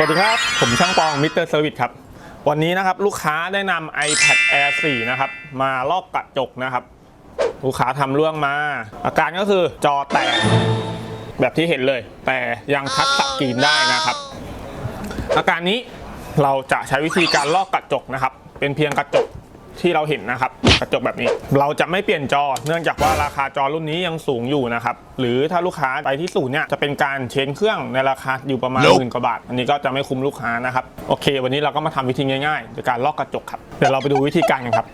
สวัสดีครับ ผมช่างปองมิสเตอร์เซอร์วิสครับ วันนี้นะครับลูกค้าได้นำ iPad Air 4 นะครับ มาลอกกระจกนะครับ ลูกค้าทำร่วงมา อาการก็คือจอแตก แบบที่เห็นเลย แต่ยังทัชสกกีนได้นะครับ อาการนี้เราจะใช้วิธีการลอกกระจกนะครับ เป็นเพียงกระจก ที่เราเห็นนะครับกระจกแบบนี้ เราจะไม่เปลี่ยนจอ เนื่องจากว่าราคาจอรุ่นนี้ยังสูงอยู่นะครับหรือถ้าลูกค้าไปที่ศูนย์เนี่ยจะเป็นการเชนเครื่องในราคาอยู่ประมาณหมื่นกว่าบาท อันนี้ก็จะไม่คุ้มลูกค้านะครับโอเค วันนี้เราก็มาทำวิธีง่ายๆโดยการลอกกระจกครับเดี๋ยวเราไปดูวิธีการกันครับ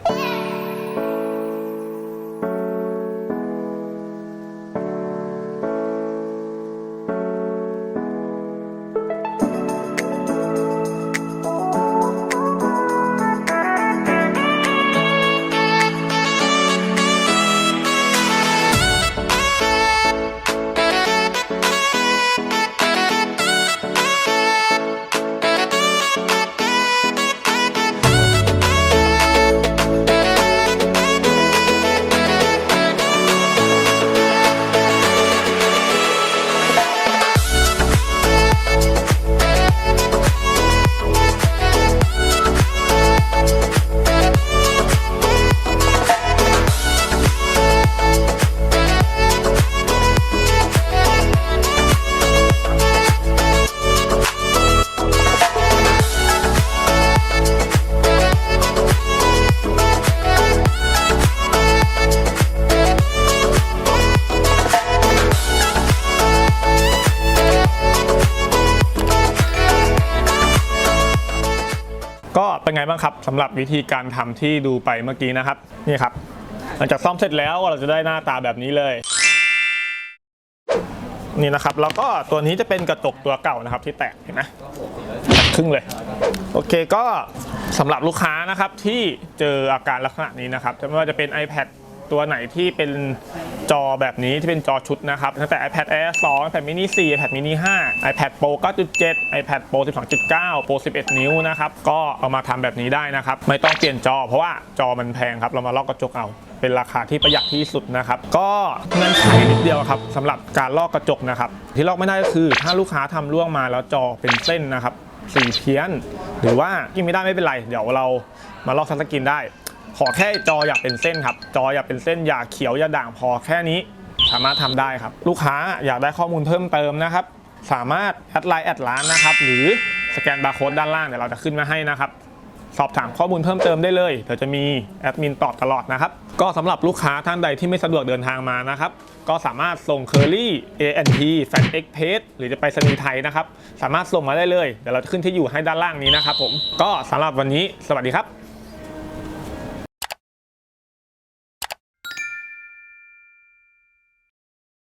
เป็นไงบ้างครับสำหรับวิธีการทำที่ดูไปเมื่อกี้นะครับนี่ครับหลังจากซ่อมเสร็จแล้วเราจะได้หน้าตาแบบนี้เลยนี่นะครับแล้วก็ตัวนี้จะเป็นกระจกตัวเก่านะครับที่แตกเห็นไหมครึ่งเลย โอเคก็สำหรับลูกค้านะครับที่เจออาการลักษณะนี้นะครับไม่ว่าจะเป็น iPad ตัวไหนที่เป็นจอแบบนี้ที่เป็นจอชุดนะครับ ตั้งแต่ iPad Air 2 iPad mini 4 iPad mini 5 iPad Pro 9.7 iPad Pro 12.9 Pro 11 นิ้วนะครับ ก็เอามาทำแบบนี้ได้นะครับ ไม่ต้องเปลี่ยนจอ เพราะว่าจอมันแพงครับ เรามาลอกกระจกเอาเป็นราคาที่ประหยัดที่สุดนะครับ ก็เงื่อนไขนิดเดียวครับสำหรับการลอกกระจกนะครับ ที่ลอกไม่ได้ก็คือถ้าลูกค้าทำร่วงมาแล้วจอเป็นเส้นนะครับสีเพี้ยน หรือว่ายิ่ไม่ได้ไม่เป็นไร เดี๋ยวเรามาลอกซัสกินได้ ขอแค่จออยากเป็นเส้นครับ จออยากเป็นเส้นอย่าเขียวอย่าด่างพอแค่นี้ สามารถทำได้ครับ ลูกค้าอยากได้ข้อมูลเพิ่มเติมนะครับ สามารถแอดไลน์แอดร้านนะครับ หรือสแกนบาร์โค้ดด้านล่างเดี๋ยวเราจะขึ้นมาให้นะครับสอบถามข้อมูลเพิ่มเติมได้เลยเดี๋ยวจะมีแอดมินตอบตลอดนะครับ ก็สำหรับลูกค้าท่านใดที่ไม่สะดวกเดินทางมานะครับ ก็สามารถส่ง Curly ANT Fan Express หรือจะไปสนีไทยนะครับ สามารถส่งมาได้เลย เดี๋ยวเราจะขึ้นที่อยู่ให้ด้านล่างนี้นะครับผม ก็สำหรับวันนี้สวัสดีครับ